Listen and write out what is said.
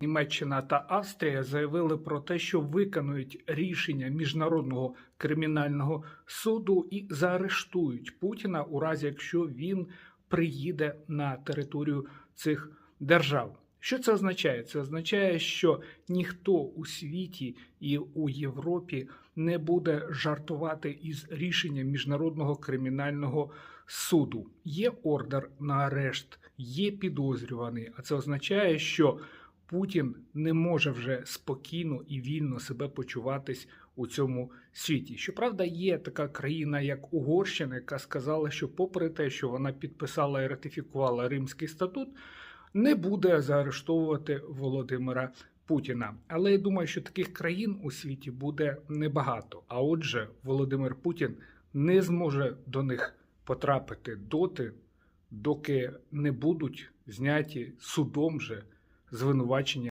Німеччина та Австрія заявили про те, що виконують рішення міжнародного кримінального суду і заарештують Путіна у разі, якщо він приїде на територію цих держав. Що це означає? Це означає, що ніхто у світі і у Європі не буде жартувати із рішенням міжнародного кримінального суду. Є ордер на арешт, є підозрюваний, а це означає, що Путін не може вже спокійно і вільно себе почуватись у цьому світі. Щоправда, є така країна, як Угорщина, яка сказала, що, попри те, що вона підписала і ратифікувала Римський статут, не буде заарештовувати Володимира Путіна. Але я думаю, що таких країн у світі буде небагато. А отже, Володимир Путін не зможе до них потрапити доти, доки не будуть зняті судом же звинувачення.